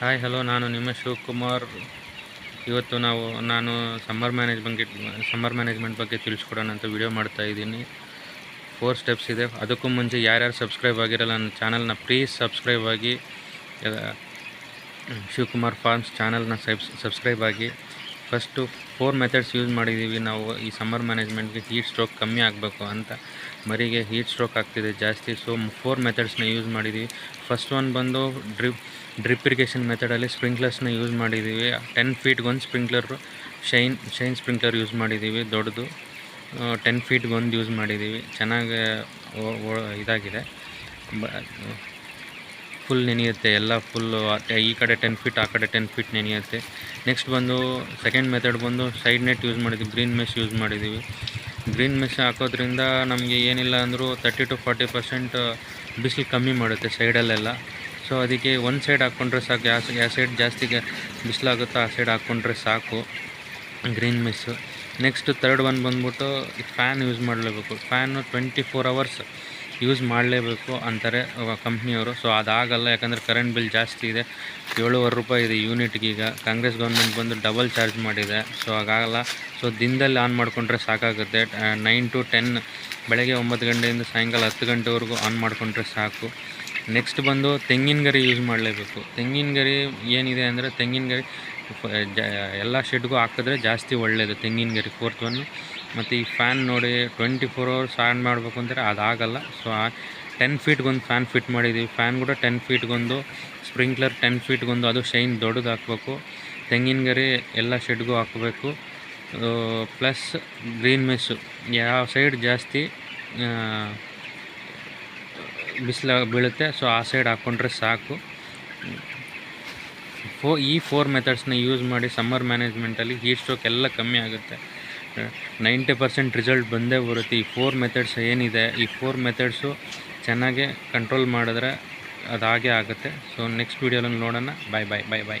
Hi hello ನಾನು ನಿಮ್ಮ ಶಿವಕುಮಾರ್. ಇವತ್ತು ನಾವು, ನಾನು ಸಮ್ಮರ್ ಮ್ಯಾನೇಜ್ಮೆಂಟ್ ಸಮ್ಮರ್ ಮ್ಯಾನೇಜ್ಮೆಂಟ್ ಬಗ್ಗೆ ತಿಳಿಸ್ಕೊಡೋಣ ಅಂತ ವಿಡಿಯೋ ಮಾಡ್ತಾ ಇದ್ದೀನಿ. ಫೋರ್ ಸ್ಟೆಪ್ಸ್ ಇದೆ. ಅದಕ್ಕೂ ಮುಂಚೆ ಯಾರ್ಯಾರು ಸಬ್ಸ್ಕ್ರೈಬ್ ಆಗಿರಲ್ಲ ನನ್ನ ಚಾನಲ್ನ ಪ್ಲೀಸ್ ಸಬ್ಸ್ಕ್ರೈಬ್ ಆಗಿ ಶಿವಕುಮಾರ್ ಫಾರ್ಮ್ಸ್ ಚಾನಲ್ನ ಸಬ್ಸ್ ಸಬ್ಸ್ಕ್ರೈಬ್ ಆಗಿ. ಫಸ್ಟು ಫೋರ್ ಮೆಥಡ್ಸ್ ಯೂಸ್ ಮಾಡಿದ್ದೀವಿ. ನಾವು ಈ ಸಮ್ಮರ್ ಮ್ಯಾನೇಜ್ಮೆಂಟ್ಗೆ ಹೀಟ್ ಸ್ಟ್ರೋಕ್ ಕಮ್ಮಿ ಆಗಬೇಕು ಅಂತ. ಮರಿಗೆ ಹೀಟ್ ಸ್ಟ್ರೋಕ್ ಆಗ್ತಿದೆ ಜಾಸ್ತಿ. ಸೊ ಫೋರ್ ಮೆಥಡ್ಸ್ನ ಯೂಸ್ ಮಾಡಿದ್ದೀವಿ. ಫಸ್ಟ್ ಒನ್ ಬಂದು ಡ್ರಿಪ್ ಡ್ರಿಪ್ ಇರಿಗೇಷನ್ ಮೆಥಡಲ್ಲಿ ಸ್ಪ್ರಿಂಕ್ಲರ್ಸ್ನ ಯೂಸ್ ಮಾಡಿದ್ದೀವಿ. ಟೆನ್ ಫೀಟ್ಗೊಂದು ಸ್ಪ್ರಿಂಕ್ಲರು, ಶೈನ್ ಶೈನ್ ಸ್ಪ್ರಿಂಕ್ಲರ್ ಯೂಸ್ ಮಾಡಿದ್ದೀವಿ. ದೊಡ್ಡದು ಟೆನ್ ಫೀಟ್ಗೊಂದು ಯೂಸ್ ಮಾಡಿದ್ದೀವಿ. ಚೆನ್ನಾಗಿ ಇದಾಗಿದೆ. ಬ ಫುಲ್ ನೆನೆಯುತ್ತೆ, ಎಲ್ಲ ಫುಲ್ಲು ಈ ಕಡೆ ಟೆನ್ ಫೀಟ್ ಆ ಕಡೆ ಟೆನ್ ಫೀಟ್ ನೆನೆಯುತ್ತೆ. ನೆಕ್ಸ್ಟ್ ಬಂದು ಸೆಕೆಂಡ್ ಮೆಥಡ್ ಬಂದು ಸೈಡ್ ನೆಟ್ ಯೂಸ್ ಮಾಡಿದ್ದೀವಿ ಗ್ರೀನ್ ಮೆಶ್ ಯೂಸ್ ಮಾಡಿದ್ದೀವಿ ಗ್ರೀನ್ ಮೆಸ್ ಹಾಕೋದ್ರಿಂದ ನಮಗೆ ಏನಿಲ್ಲ ಅಂದರೂ ತರ್ಟಿ ಟು ಫಾರ್ಟಿ ಪರ್ಸೆಂಟ್ ಬಿಸಿಲು ಕಮ್ಮಿ ಮಾಡುತ್ತೆ ಸೈಡಲ್ಲೆಲ್ಲ. ಸೊ ಅದಕ್ಕೆ ಒಂದು ಸೈಡ್ ಹಾಕ್ಕೊಂಡ್ರೆ ಸಾಕು ಯಾವ ಯಾವ ಸೈಡ್ ಜಾಸ್ತಿ ಬಿಸಿಲಾಗುತ್ತೋ, ಆ ಸೈಡ್ ಹಾಕ್ಕೊಂಡ್ರೆ ಸಾಕು green mesh next third one ಬಂದ್ಬಿಟ್ಟು ಫ್ಯಾನ್ ಯೂಸ್ ಮಾಡಲೇಬೇಕು. Fan twenty four hours use ಮಾಡಲೇಬೇಕು ಅಂತಾರೆ ಕಂಪ್ನಿಯವರು ಸೊ ಅದಾಗಲ್ಲ, ಯಾಕಂದರೆ ಕರೆಂಟ್ ಬಿಲ್ ಜಾಸ್ತಿ ಇದೆ. ಏಳುವರೆ ರೂಪಾಯಿ ಇದೆ ಯೂನಿಟ್ಗೆ ಈಗ. ಕಾಂಗ್ರೆಸ್ ಗೌರ್ಮೆಂಟ್ ಬಂದು ಡಬಲ್ ಚಾರ್ಜ್ ಮಾಡಿದೆ. ಸೊ ಹಾಗಾಗಲ್ಲ. ಸೊ ದಿನದಲ್ಲಿ ಆನ್ ಮಾಡಿಕೊಂಡ್ರೆ ಸಾಕಾಗುತ್ತೆ. ನೈನ್ ಟು ಟೆನ್ ಬೆಳಗ್ಗೆ ಒಂಬತ್ತು ಗಂಟೆಯಿಂದ ಸಾಯಂಕಾಲ ಹತ್ತು ಗಂಟೆವರೆಗೂ ಆನ್ ಮಾಡಿಕೊಂಡ್ರೆ ಸಾಕು. ನೆಕ್ಸ್ಟ್ ಬಂದು ತೆಂಗಿನ ಗರಿ ಯೂಸ್ ಮಾಡಲೇಬೇಕು. ತೆಂಗಿನ ಗರಿ ಏನಿದೆ ಅಂದರೆ ತೆಂಗಿನ ಗರಿ ಎಲ್ಲ ಶೆಡ್ಗೂ ಹಾಕಿದ್ರೆ ಜಾಸ್ತಿ ಒಳ್ಳೆಯದು ತೆಂಗಿನ ಗರಿ ಫೋರ್ತ್ ಒನ್ ಮತ್ತು ಈ ಫ್ಯಾನ್ ನೋಡಿ ಟ್ವೆಂಟಿ ಫೋರ್ ಅವರ್ಸ್ ಆನ್ ಮಾಡಬೇಕು ಅಂದರೆ ಅದಾಗಲ್ಲ ಸೊ ಟೆನ್ ಫೀಟ್ಗೊಂದು ಫ್ಯಾನ್ ಫಿಟ್ ಮಾಡಿದ್ದೀವಿ ಫ್ಯಾನ್ ಕೂಡ ಟೆನ್ ಫೀಟ್ಗೊಂದು ಸ್ಪ್ರಿಂಕ್ಲರ್ ಟೆನ್ ಫೀಟ್ಗೊಂದು ಅದು ಶೈನ್ ದೊಡ್ಡದು ಹಾಕಬೇಕು. ತೆಂಗಿನ ಗರಿ ಎಲ್ಲ ಶೆಡ್ಗೂ ಹಾಕಬೇಕು. Plus green mesh. ಯಾವ ಸೈಡ್ ಜಾಸ್ತಿ ಬಿಸಿಲ ಬೀಳುತ್ತೆ, ಸೊ ಆ ಸೈಡ್ ಹಾಕ್ಕೊಂಡ್ರೆ ಸಾಕು. ಫೋ, ಈ ಫೋರ್ ಮೆಥಡ್ಸ್ನ ಯೂಸ್ ಮಾಡಿ ಸಮ್ಮರ್ ಮ್ಯಾನೇಜ್ಮೆಂಟಲ್ಲಿ ಹೀಟ್ ಸ್ಟ್ರೋಕ್ ಎಲ್ಲ ಕಮ್ಮಿ ಆಗುತ್ತೆ. ನೈಂಟಿ ಪರ್ಸೆಂಟ್ ರಿಸಲ್ಟ್ ಬಂದೇ ಬರುತ್ತೆ. ಈ ಫೋರ್ ಮೆಥಡ್ಸ್ ಏನಿದೆ, ಈ ಫೋರ್ ಮೆಥಡ್ಸು ಚೆನ್ನಾಗೆ ಕಂಟ್ರೋಲ್ ಮಾಡಿದ್ರೆ ಅದಾಗೆ ಆಗುತ್ತೆ. ಸೊ, ನೆಕ್ಸ್ಟ್ ವೀಡಿಯೋದಲ್ಲಿ ನೋಡೋಣ. ಬಾಯ್ ಬಾಯ್ ಬಾಯ್ ಬಾಯ್.